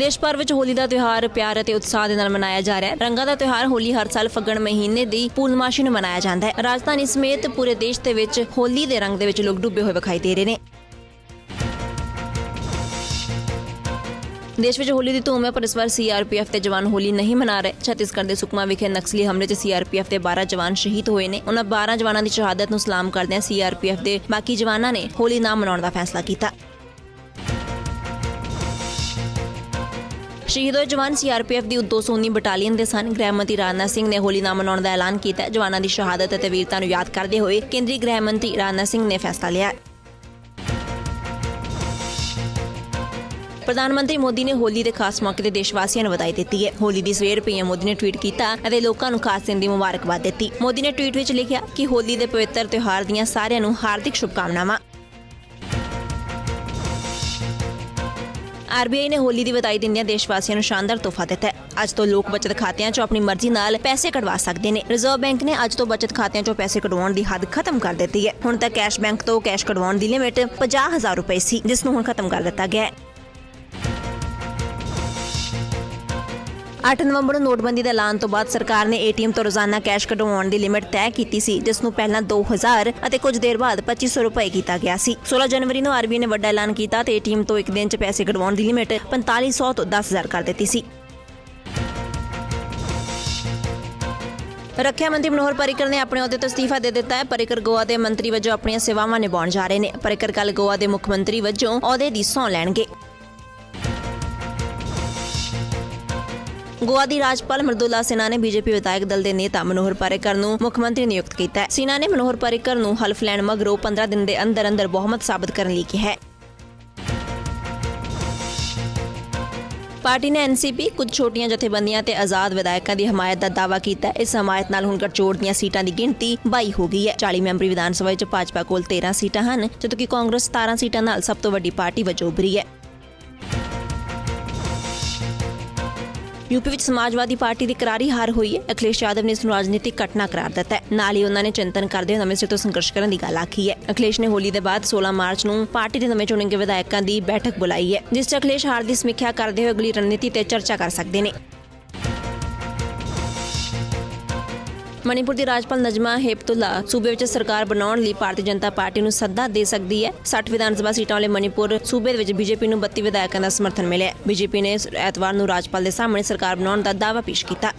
ਦੇਸ਼ ਭਰ ਵਿੱਚ ਹੋਲੀ ਦਾ ਤਿਉਹਾਰ ਪਿਆਰ ਅਤੇ ਉਤਸ਼ਾਹ ਦੇ ਨਾਲ ਮਨਾਇਆ ਜਾ ਰਿਹਾ ਹੈ। ਰੰਗਾਂ ਦਾ ਤਿਉਹਾਰ ਹੋਲੀ ਹਰ ਸਾਲ ਫੱਗਣ ਮਹੀਨੇ ਦੀ ਪੂਰਨਮਾਸ਼ੀ ਨੂੰ ਮਨਾਇਆ ਜਾਂਦਾ ਹੈ। ਰਾਜਧਾਨੀ ਸਮੇਤ ਪੂਰੇ ਦੇਸ਼ ਦੇ ਵਿੱਚ ਹੋਲੀ ਦੇ ਰੰਗ ਦੇ ਵਿੱਚ ਲੋਕ ਡੁੱਬੇ ਹੋਏ ਵਿਖਾਈ ਦੇ ਰਹੇ ਨੇ। ਦੇਸ਼ ਵਿੱਚ ਹੋਲੀ ਦੀ ਧੂਮ ਹੈ, ਪਰ ਇਸ ਵਾਰ ਸੀਆਰਪੀਐਫ ਦੇ ਜਵਾਨ ਹੋਲੀ ਨਹੀਂ ਮਨਾ ਰਹੇ। ਛੱਤੀਸਗੜ੍ਹ ਦੇ ਸੁਕਮਾ ਵਿਖੇ ਨਕਸਲੀ ਹਮਲੇ 'ਚ ਸੀਆਰਪੀਐਫ ਦੇ 12 ਜਵਾਨ ਸ਼ਹੀਦ ਹੋਏ ਨੇ। ਉਹਨਾਂ 12 ਜਵਾਨਾਂ ਦੀ ਸ਼ਹਾਦਤ ਨੂੰ ਸਲਾਮ ਕਰਦਿਆਂ ਸੀਆਰਪੀਐਫ ਦੇ ਬਾਕੀ ਜਵਾਨਾਂ ਨੇ ਹੋਲੀ ਨਾ ਮਨਾਉਣ ਦਾ ਫੈਸਲਾ ਕੀਤਾ। ਸ਼ਹੀਦ ਹੋਏ ਜਵਾਨ ਸੀਆਰਪੀਐਫ ਦੀ 219 ਬਟਾਲੀਅਨ ਦੇ ਸਨ। ਗ੍ਰਹਿ ਮੰਤਰੀ ਰਾਜਨਾਥ ਸਿੰਘ ਨੇ ਹੋਲੀ ਨਾ ਮਨਾਉਣ ਦਾ ਐਲਾਨ ਕੀਤਾ। ਜਵਾਨਾਂ ਦੀ ਸ਼ਹਾਦਤ ਅਤੇ ਵੀਰਤਾ ਨੂੰ ਯਾਦ ਕਰਦੇ ਹੋਏ ਕੇਂਦਰੀ ਗ੍ਰਹਿ ਮੰਤਰੀ ਰਾਜਨਾਥ ਸਿੰਘ ਨੇ ਫੈਸਲਾ ਲਿਆ। ਪ੍ਰਧਾਨ ਮੰਤਰੀ ਮੋਦੀ ਨੇ ਹੋਲੀ ਦੇ ਖਾਸ ਮੌਕੇ ਤੇ ਦੇਸ਼ ਵਾਸੀਆਂ ਨੂੰ ਵਧਾਈ ਦਿੱਤੀ ਹੈ। ਹੋਲੀ ਦੀ ਸਵੇਰ ਪੀਐਮ ਮੋਦੀ ਨੇ ਟਵੀਟ ਕੀਤਾ ਅਤੇ ਲੋਕਾਂ ਨੂੰ ਖਾਸ ਦਿਨ ਦੀ ਮੁਬਾਰਕਬਾਦ ਦਿੱਤੀ। ਮੋਦੀ ਨੇ ਟਵੀਟ ਵਿੱਚ ਲਿਖਿਆ ਕਿ ਹੋਲੀ ਦੇ ਪਵਿੱਤਰ ਤਿਉਹਾਰ ਦੀਆਂ ਸਾਰਿਆਂ ਨੂੰ ਹਾਰਦਿਕ ਸ਼ੁਭਕਾਮਨਾਵਾਂ। ਆਰਬੀਆਈ ਨੇ ਹੋਲੀ ਦੀ ਵਧਾਈ ਦਿੰਦਿਆਂ ਦੇਸ਼ ਵਾਸੀਆਂ ਨੂੰ ਸ਼ਾਨਦਾਰ ਤੋਹਫਾ ਦਿੱਤਾ ਹੈ। ਅੱਜ ਤੋਂ ਲੋਕ ਬਚਤ ਖਾਤਿਆਂ 'ਚੋਂ ਆਪਣੀ ਮਰਜ਼ੀ ਨਾਲ ਪੈਸੇ ਕਢਵਾ ਸਕਦੇ ਨੇ। ਰਿਜ਼ਰਵ ਬੈਂਕ ਨੇ ਅੱਜ ਤੋਂ ਬਚਤ ਖਾਤਿਆਂ 'ਚੋਂ ਪੈਸੇ ਕਢਵਾਉਣ ਦੀ ਹੱਦ ਖਤਮ ਕਰ ਦਿੱਤੀ ਹੈ। ਹੁਣ ਤੱਕ ਕੈਸ਼ ਬੈਂਕ ਤੋਂ ਕੈਸ਼ ਕਢਵਾਉਣ ਦੀ ਲਿਮਿਟ 50000 ਰੁਪਏ ਸੀ, ਜਿਸ ਨੂੰ ਹੁਣ ਖਤਮ ਕਰ ਦਿੱਤਾ ਗਿਆ ਹੈ। 8 ਨਵੰਬਰ ਨੂੰ ਨੋਟਬੰਦੀ ਦੇ ਐਲਾਨ ਤੋਂ ਬਾਅਦ ਸਰਕਾਰ ਨੇ ਏਟੀਐਮ ਤੋਂ ਰੋਜ਼ਾਨਾ ਕੈਸ਼ ਕਢਵਾਉਣ ਦੀ ਲਿਮਿਟ ਤੈਅ ਕੀਤੀ ਸੀ, ਜਿਸ ਨੂੰ ਪਹਿਲਾਂ 2000 ਅਤੇ ਕੁਝ ਦੇਰ ਬਾਅਦ 2500 ਰੁਪਏ ਕੀਤਾ ਗਿਆ ਸੀ। 16 ਜਨਵਰੀ ਨੂੰ ਆਰਬੀਆਈ ਨੇ ਵੱਡਾ ਐਲਾਨ ਕੀਤਾ ਤੇ ਏਟੀਐਮ ਤੋਂ ਇੱਕ ਦਿਨ 'ਚ ਪੈਸੇ ਕਢਵਾਉਣ ਦੀ ਲਿਮਿਟ 4500 ਤੋਂ 10000 ਕਰ ਦਿੱਤੀ ਸੀ। ਰੱਖਿਆ ਮੰਤਰੀ ਮਨੋਹਰ ਪਰਿਕਰ ਨੇ ਆਪਣੇ ਅਹੁਦੇ ਤੋਂ ਅਸਤੀਫਾ ਦੇ ਦਿੱਤਾ ਹੈ। ਪਰਿਕਰ ਗੋਆ ਦੇ ਮੰਤਰੀ ਵਜੋਂ ਆਪਣੀਆਂ ਸੇਵਾਵਾਂ ਨਿਭਾਉਣ ਜਾ ਰਹੇ ਨੇ। ਪਰਿਕਰ ਕੱਲ ਗੋਆ ਦੇ ਮੁੱਖ ਮੰਤਰੀ ਵਜੋਂ ਅਹੁਦੇ ਦੀ ਸਹੁੰ ਲੈਣਗੇ। ਗੋਆ ਦੀ ਰਾਜਪਾਲ ਮਰਦੁਲਾ ਸਿਨਾ ਨੇ ਬੀਜੇਪੀ ਵਿਧਾਇਕ ਦਲ ਦੇ ਨੇਤਾ ਮਨੋਹਰ ਪਾਰੇਕਰ ਨੂੰ ਮੁੱਖ ਮੰਤਰੀ ਨਿਯੁਕਤ ਕੀਤਾ ਹੈ। ਸਿਨਾ ਨੇ ਮਨੋਹਰ ਪਾਰੇਕਰ ਨੂੰ ਹਲਫ ਲੈਣ ਮਗਰੋਂ 15 ਦਿਨ ਦੇ ਅੰਦਰ ਅੰਦਰ ਬਹੁਮਤ ਸਾਬਤ ਕਰਨ ਲਈ ਕਿਹਾ ਹੈ। ਪਾਰਟੀ ਨੇ ਐਨਸੀਪੀ ਕੁਝ ਛੋਟੀਆਂ ਜਥੇਬੰਦੀਆਂ ਤੇ ਆਜ਼ਾਦ ਵਿਧਾਇਕਾਂ ਦੀ ਹਮਾਇਤ ਦਾ ਦਾਅਵਾ ਕੀਤਾ ਇਸ ਹਮਾਇਤ ਨਾਲ ਹੁਣ ਗਠਜੋੜ ਦੀਆਂ ਸੀਟਾਂ ਦੀ ਗਿਣਤੀ 22 ਹੋ ਗਈ ਹੈ। 40 ਮੈਂਬਰੀ ਵਿਧਾਨ ਸਭਾ ਵਿੱਚ ਭਾਜਪਾ ਕੋਲ 13 ਸੀਟਾਂ ਹਨ ਜਦਕਿ ਕਾਂਗਰਸ 17 ਸੀਟਾਂ ਨਾਲ ਸਭ ਤੋਂ ਵੱਡੀ ਪਾਰਟੀ ਵਜੋਂ ਉਭਰੀ ਹੈ। ਯੂਪੀ ਵਿੱਚ ਸਮਾਜਵਾਦੀ ਪਾਰਟੀ ਦੀ ਕਰਾਰੀ ਹਾਰ ਹੋਈ ਹੈ। ਅਖਿਲੇਸ਼ ਯਾਦਵ ਨੇ ਇਸ ਨੂੰ ਰਾਜਨੀਤਿਕ ਘਟਨਾ ਕਰਾਰ ਦਿੱਤਾ ਹੈ। ਨਾਲ ਹੀ ਉਹਨਾਂ ਨੇ ਚਿੰਤਨ ਕਰਦੇ ਹੋਏ ਨਵੇਂ ਸਿਰ ਤੋਂ ਸੰਘਰਸ਼ ਕਰਨ ਦੀ ਗੱਲ ਆਖੀ ਹੈ। ਅਖਿਲੇਸ਼ ਨੇ ਹੋਲੀ ਦੇ ਬਾਅਦ 16 ਮਾਰਚ ਨੂੰ ਪਾਰਟੀ ਦੇ ਨਵੇਂ ਚੁਣੇ ਗਏ ਵਿਧਾਇਕਾਂ ਦੀ ਬੈਠਕ ਬੁਲਾਈ ਹੈ, ਜਿਸ 'ਚ ਅਖਿਲੇਸ਼ ਹਾਰ ਦੀ ਸਮੀਖਿਆ ਕਰਦੇ ਹੋਏ ਅਗਲੀ ਰਣਨੀਤੀ ਤੇ ਚਰਚਾ ਕਰ ਸਕਦੇ ਨੇ। ਮਣੀਪੁਰ ਦੀ ਰਾਜਪਾਲ ਨਜਮਾ ਹੇਪਤੁਲਾ ਸੂਬੇ ਵਿੱਚ ਸਰਕਾਰ ਬਣਾਉਣ ਲਈ ਭਾਰਤੀ ਜਨਤਾ ਪਾਰਟੀ ਨੂੰ ਸੱਦਾ ਦੇ ਸਕਦੀ ਹੈ। 60 ਵਿਧਾਨ ਸਭਾ ਸੀਟਾਂ ਵਾਲੇ ਮਣੀਪੁਰ ਸੂਬੇ ਦੇ ਵਿੱਚ ਬੀਜੇਪੀ ਨੂੰ 32 ਵਿਧਾਇਕਾਂ ਦਾ ਸਮਰਥਨ ਮਿਲਿਆ ਬੀਜੇਪੀ ਨੇ ਐਤਵਾਰ ਨੂੰ ਰਾਜਪਾਲ ਦੇ ਸਾਹਮਣੇ ਸਰਕਾਰ ਬਣਾਉਣ ਦਾ ਦਾਅਵਾ ਪੇਸ਼ ਕੀਤਾ।